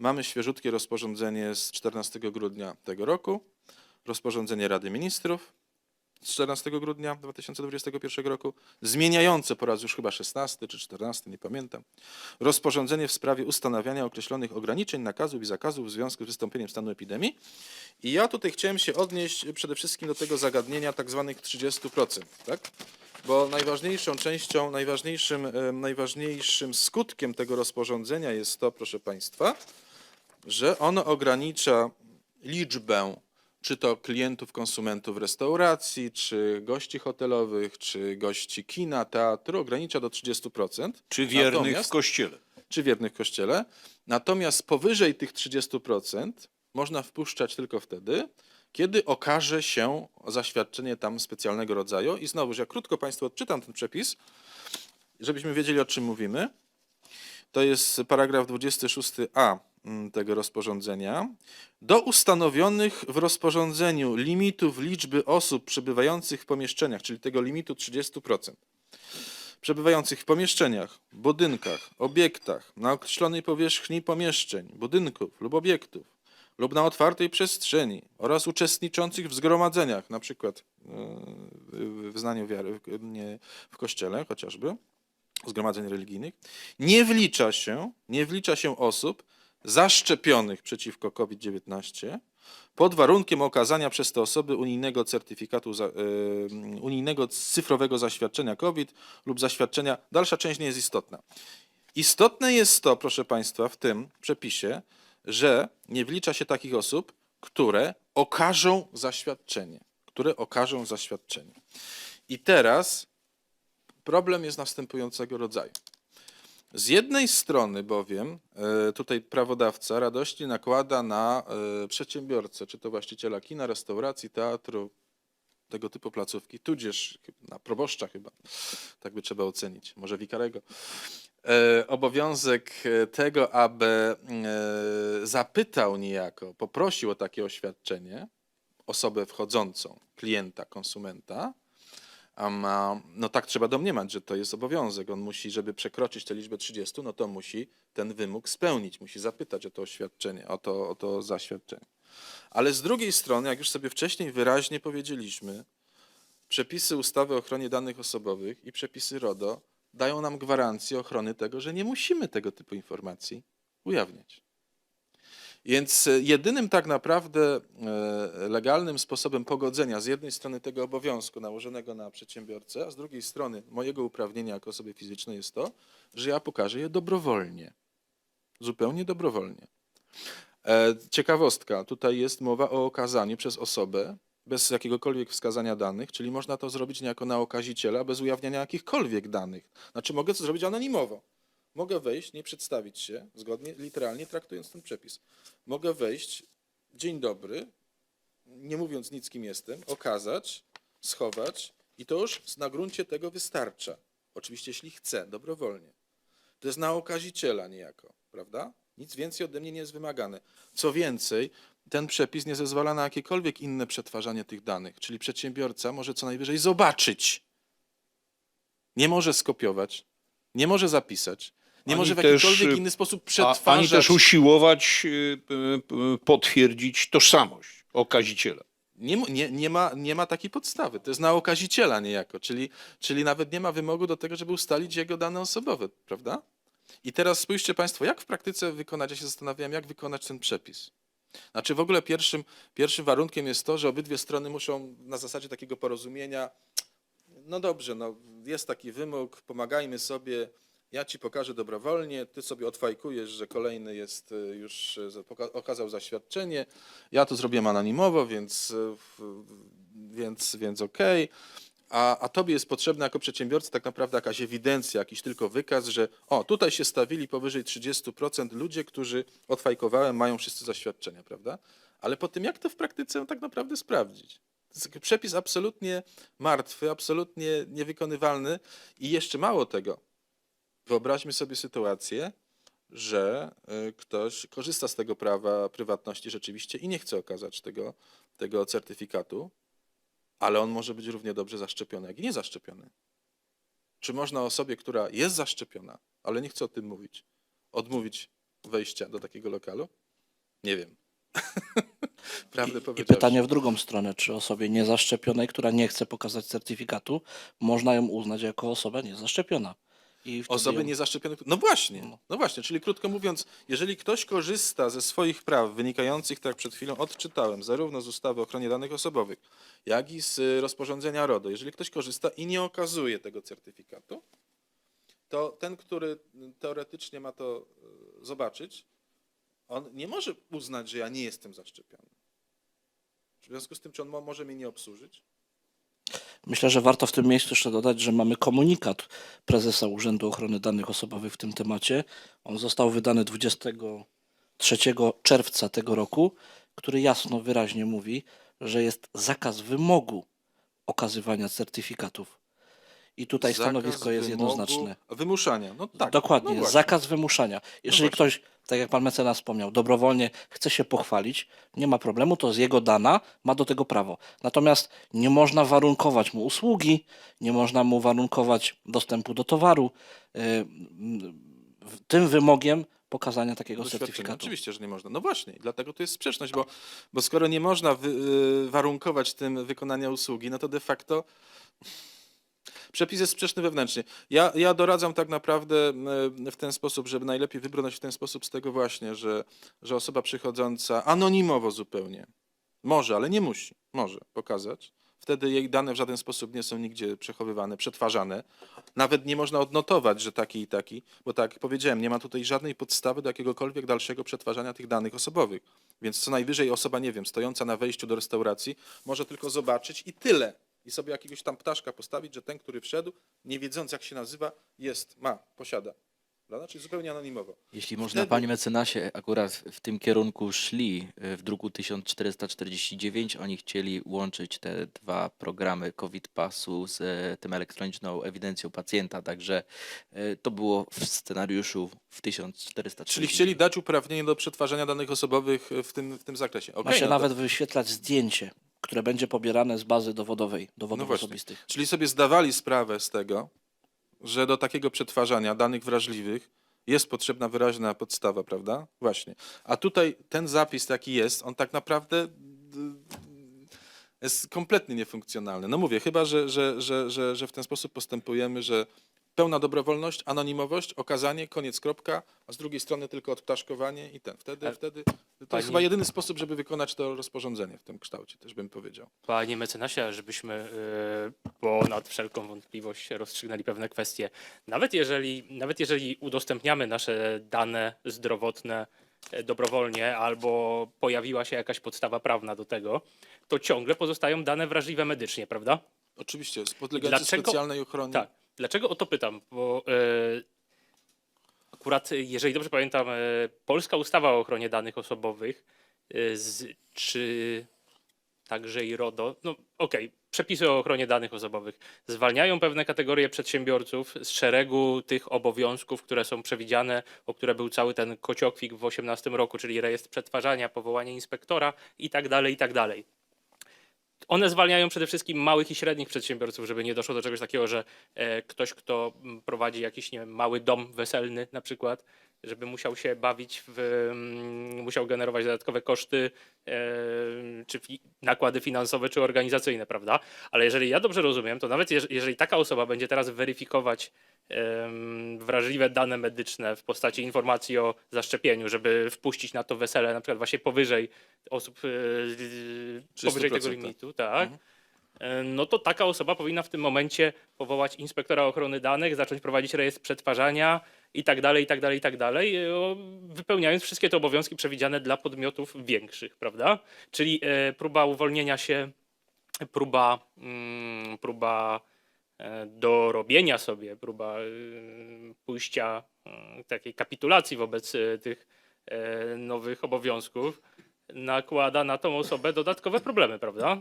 mamy świeżutkie rozporządzenie z 14 grudnia tego roku, rozporządzenie Rady Ministrów z 14 grudnia 2021 roku, zmieniające po raz już chyba 16 czy 14, nie pamiętam, rozporządzenie w sprawie ustanawiania określonych ograniczeń, nakazów i zakazów w związku z wystąpieniem stanu epidemii. I ja tutaj chciałem się odnieść przede wszystkim do tego zagadnienia tak zwanych 30%, tak? Bo najważniejszą częścią, najważniejszym, najważniejszym skutkiem tego rozporządzenia jest to, proszę Państwa, że ono ogranicza liczbę czy to klientów, konsumentów restauracji, czy gości hotelowych, czy gości kina, teatru, ogranicza do 30%. Czy wiernych Natomiast- w kościele? czy wiernych kościele. Natomiast powyżej tych 30% można wpuszczać tylko wtedy, kiedy okaże się zaświadczenie tam specjalnego rodzaju. I znowu, że ja krótko Państwu odczytam ten przepis, żebyśmy wiedzieli, o czym mówimy. To jest paragraf 26a mm, tego rozporządzenia. Do ustanowionych w rozporządzeniu limitów liczby osób przebywających w pomieszczeniach, czyli tego limitu 30%, przebywających w pomieszczeniach, budynkach, obiektach na określonej powierzchni pomieszczeń, budynków lub obiektów lub na otwartej przestrzeni oraz uczestniczących w zgromadzeniach, przykład e, w wyznaniu wiary w kościele chociażby, zgromadzeń religijnych, nie wlicza się, nie wlicza się osób zaszczepionych przeciwko COVID-19 pod warunkiem okazania przez te osoby unijnego certyfikatu, unijnego cyfrowego zaświadczenia COVID lub zaświadczenia. Dalsza część nie jest istotna. Istotne jest to, proszę Państwa, w tym przepisie, że nie wlicza się takich osób, które okażą zaświadczenie. Które okażą zaświadczenie. I teraz problem jest następującego rodzaju. Z jednej strony bowiem e, tutaj prawodawca radości nakłada na e, przedsiębiorcę, czy to właściciela kina, restauracji, teatru, tego typu placówki, tudzież na proboszcza chyba, tak by trzeba ocenić, może wikarego, e, obowiązek tego, aby zapytał niejako, poprosił o takie oświadczenie osobę wchodzącą, klienta, konsumenta, no tak trzeba domniemać, że to jest obowiązek. On musi, żeby przekroczyć tę liczbę 30, no to musi ten wymóg spełnić, musi zapytać o to oświadczenie, o to, o to zaświadczenie. Ale z drugiej strony, jak już sobie wcześniej wyraźnie powiedzieliśmy, przepisy ustawy o ochronie danych osobowych i przepisy RODO dają nam gwarancję ochrony tego, że nie musimy tego typu informacji ujawniać. Więc e, jedynym tak naprawdę e, legalnym sposobem pogodzenia z jednej strony tego obowiązku nałożonego na przedsiębiorcę, a z drugiej strony mojego uprawnienia jako osoby fizycznej jest to, że ja pokażę je dobrowolnie. Zupełnie dobrowolnie. E, Ciekawostka, tutaj jest mowa o okazaniu przez osobę bez jakiegokolwiek wskazania danych, czyli można to zrobić niejako na okaziciela bez ujawniania jakichkolwiek danych. Znaczy mogę to zrobić anonimowo. Mogę wejść, nie przedstawić się, zgodnie, literalnie traktując ten przepis. Mogę wejść, dzień dobry, nie mówiąc nic kim jestem, okazać, schować i to już na gruncie tego wystarcza. Oczywiście jeśli chcę, dobrowolnie. To jest na okaziciela niejako, prawda? Nic więcej ode mnie nie jest wymagane. Co więcej, ten przepis nie zezwala na jakiekolwiek inne przetwarzanie tych danych, czyli przedsiębiorca może co najwyżej zobaczyć. Nie może skopiować, nie może zapisać, nie może w jakikolwiek y, inny sposób przetwarzać. ani też usiłować y, y, potwierdzić tożsamość okaziciela. Nie, nie, nie, ma, nie ma takiej podstawy. To jest na okaziciela niejako, czyli, czyli nawet nie ma wymogu do tego, żeby ustalić jego dane osobowe, prawda? I teraz spójrzcie Państwo, jak w praktyce wykonać, ja się zastanawiałem, jak wykonać ten przepis. Znaczy w ogóle pierwszym, pierwszym warunkiem jest to, że obydwie strony muszą na zasadzie takiego porozumienia, no dobrze, no jest taki wymóg, pomagajmy sobie, ja ci pokażę dobrowolnie, ty sobie odfajkujesz, że kolejny jest y, już y, okazał zaświadczenie, ja to zrobiłem anonimowo, więc, y, więc, więc okej. A, a tobie jest potrzebna jako przedsiębiorca tak naprawdę jakaś ewidencja, jakiś tylko wykaz, że o, tutaj się stawili powyżej 30% ludzie, którzy odfajkowałem, mają wszyscy zaświadczenia, prawda? Ale po tym, jak to w praktyce tak naprawdę sprawdzić? Przepis absolutnie martwy, absolutnie niewykonywalny i jeszcze mało tego. Wyobraźmy sobie sytuację, że y, ktoś korzysta z tego prawa prywatności rzeczywiście i nie chce okazać tego, tego certyfikatu, ale on może być równie dobrze zaszczepiony, jak i niezaszczepiony. Czy można osobie, która jest zaszczepiona, ale nie chce o tym mówić, odmówić wejścia do takiego lokalu? Nie wiem. Prawdę I, I pytanie w drugą stronę, czy osobie niezaszczepionej, która nie chce pokazać certyfikatu, można ją uznać jako osobę niezaszczepiona. I Osoby niezaszczepione. No właśnie, No. no właśnie, czyli krótko mówiąc, jeżeli ktoś korzysta ze swoich praw wynikających, tak jak przed chwilą odczytałem, zarówno z ustawy o ochronie danych osobowych, jak i z y, rozporządzenia RODO, jeżeli ktoś korzysta i nie okazuje tego certyfikatu, to ten, który teoretycznie ma to y, zobaczyć, on nie może uznać, że ja nie jestem zaszczepiony. W związku z tym, czy on mo- może mnie nie obsłużyć? Myślę, że warto w tym miejscu jeszcze dodać, że mamy komunikat prezesa Urzędu Ochrony Danych Osobowych w tym temacie. On został wydany 23 czerwca tego roku, który jasno, wyraźnie mówi, że jest zakaz wymogu okazywania certyfikatów. I tutaj Zakaz stanowisko jest wymogu- jednoznaczne. Wymuszania, no tak. Dokładnie, no zakaz wymuszania. Jeżeli właśnie. ktoś, tak jak pan mecenas wspomniał, dobrowolnie chce się pochwalić, nie ma problemu, to z jego dana ma do tego prawo. Natomiast nie można warunkować mu usługi, nie można mu warunkować dostępu do towaru y, tym wymogiem pokazania takiego Doświadczenia. certyfikatu. Oczywiście, że nie można. No właśnie, dlatego tu jest sprzeczność, bo, bo skoro nie można wy, y, warunkować tym wykonania usługi, no to de facto przepis jest sprzeczny wewnętrznie. Ja, ja doradzam tak naprawdę y, w ten sposób, żeby najlepiej wybrnąć w ten sposób z tego właśnie, że, że osoba przychodząca anonimowo zupełnie może, ale nie musi, może pokazać. Wtedy jej dane w żaden sposób nie są nigdzie przechowywane, przetwarzane. Nawet nie można odnotować, że taki i taki, bo tak jak powiedziałem, nie ma tutaj żadnej podstawy do jakiegokolwiek dalszego przetwarzania tych danych osobowych. Więc co najwyżej osoba, nie wiem, stojąca na wejściu do restauracji, może tylko zobaczyć i tyle. I sobie jakiegoś tam ptaszka postawić, że ten, który wszedł, nie wiedząc jak się nazywa, jest, ma, posiada. Prawda? Czyli zupełnie anonimowo. Jeśli można, Wtedy- panie mecenasie, akurat w tym kierunku szli y, w druku 1449. Oni chcieli łączyć te dwa programy COVID Passu z e, tym elektroniczną ewidencją pacjenta, także e, to było w scenariuszu w 1449. Czyli chcieli dać uprawnienie do przetwarzania danych osobowych w tym, w tym zakresie. Ma Okej, się no to- nawet wyświetlać zdjęcie, które będzie pobierane z bazy dowodowej, dowodów No osobistych. Czyli sobie zdawali sprawę z tego, że do takiego przetwarzania danych wrażliwych jest potrzebna wyraźna podstawa, prawda? Właśnie. A tutaj ten zapis taki jest, on tak naprawdę d- jest kompletnie niefunkcjonalny. No mówię, chyba, że, że, że, że, że w ten sposób postępujemy, że pełna dobrowolność, anonimowość, okazanie, koniec, kropka, a z drugiej strony tylko odptaszkowanie i ten. Wtedy, Ale wtedy to pani- jest chyba jedyny sposób, żeby wykonać to rozporządzenie w tym kształcie, też bym powiedział. Panie mecenasie, żebyśmy y, ponad wszelką wątpliwość rozstrzygnęli pewne kwestie. Nawet jeżeli, nawet jeżeli udostępniamy nasze dane zdrowotne e, dobrowolnie albo pojawiła się jakaś podstawa prawna do tego, to ciągle pozostają dane wrażliwe medycznie, prawda? Oczywiście, Dlaczego- specjalnej ochronie. Tak. Dlaczego o to pytam? Bo e, akurat, jeżeli dobrze pamiętam, e, polska ustawa o ochronie danych osobowych, e, z, czy także i RODO, no okej, przepisy o ochronie danych osobowych zwalniają pewne kategorie przedsiębiorców z szeregu tych obowiązków, które są przewidziane, o które był cały ten kociokwik w 2018 roku, czyli rejestr przetwarzania, powołanie inspektora i tak dalej, i tak dalej. One zwalniają przede wszystkim małych i średnich przedsiębiorców, żeby nie doszło do czegoś takiego, że e, ktoś, kto prowadzi jakiś nie wiem, mały dom weselny na przykład, żeby musiał się bawić, w, mm, musiał generować dodatkowe koszty, e, czy nakłady finansowe, czy organizacyjne, prawda? Ale jeżeli ja dobrze rozumiem, to nawet jeż- jeżeli taka osoba będzie teraz weryfikować wrażliwe dane medyczne w postaci informacji o zaszczepieniu, żeby wpuścić na to wesele na przykład właśnie powyżej osób e, powyżej tego 30%, limitu, tak. Mhm. E, No to taka osoba powinna w tym momencie powołać inspektora ochrony danych, zacząć prowadzić rejestr przetwarzania i tak dalej, i tak dalej, i tak dalej, e, wypełniając wszystkie te obowiązki przewidziane dla podmiotów większych, prawda? Czyli e, próba uwolnienia się, próba, mm, próba e, dorobienia sobie, próba pójścia takiej kapitulacji wobec tych nowych obowiązków nakłada na tą osobę dodatkowe problemy, prawda?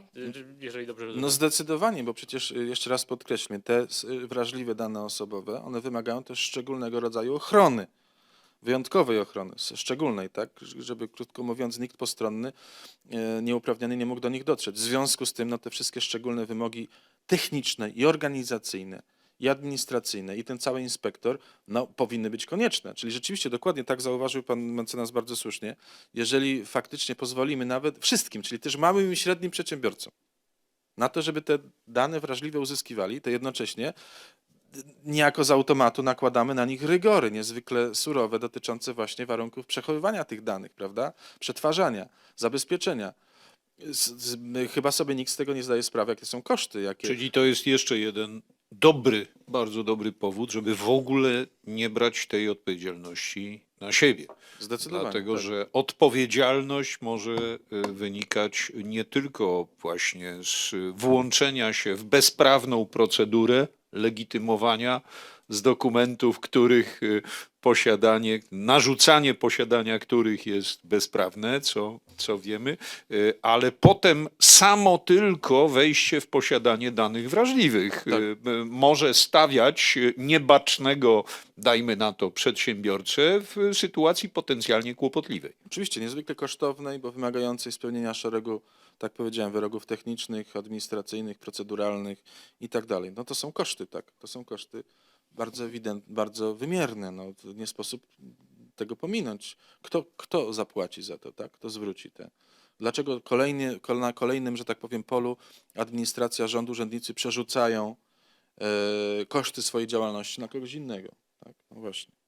Jeżeli dobrze rozumiem. No zdecydowanie, bo przecież y, jeszcze raz podkreślmy, te y, wrażliwe dane osobowe, one wymagają też szczególnego rodzaju ochrony, wyjątkowej ochrony, szczególnej, tak, żeby krótko mówiąc nikt postronny, e, nieuprawniony nie mógł do nich dotrzeć. W związku z tym no, te wszystkie szczególne wymogi techniczne i organizacyjne i administracyjne, i ten cały inspektor, no, powinny być konieczne. Czyli rzeczywiście dokładnie tak zauważył pan mecenas bardzo słusznie. Jeżeli faktycznie pozwolimy nawet wszystkim, czyli też małym i średnim przedsiębiorcom, na to, żeby te dane wrażliwe uzyskiwali, to jednocześnie niejako z automatu nakładamy na nich rygory niezwykle surowe dotyczące właśnie warunków przechowywania tych danych, prawda? Przetwarzania, zabezpieczenia. Z, z, chyba sobie nikt z tego nie zdaje sprawy, jakie są koszty. Jakie... Czyli to jest jeszcze jeden dobry, bardzo dobry powód, żeby w ogóle nie brać tej odpowiedzialności na siebie. Zdecydowanie. Dlatego, tak. że odpowiedzialność może y, wynikać nie tylko właśnie z włączenia się w bezprawną procedurę legitymowania z dokumentów, których y, posiadanie, narzucanie posiadania których jest bezprawne, co, co wiemy, y, ale potem samo tylko wejście w posiadanie danych wrażliwych y, y, może stawiać niebacznego, dajmy na to, przedsiębiorcę w sytuacji potencjalnie kłopotliwej. Oczywiście niezwykle kosztownej, bo wymagającej spełnienia szeregu, tak powiedziałem, wyrogów technicznych, administracyjnych, proceduralnych i tak dalej. No to są koszty, tak. To są koszty bardzo ewidentne, bardzo wymierne. No, nie sposób tego pominąć. Kto, kto zapłaci za to, tak? Kto zwróci te? Dlaczego kolejnie, kol- na kolejnym, że tak powiem, polu administracja, rząd, urzędnicy przerzucają e, koszty swojej działalności na kogoś innego? Tak? No właśnie.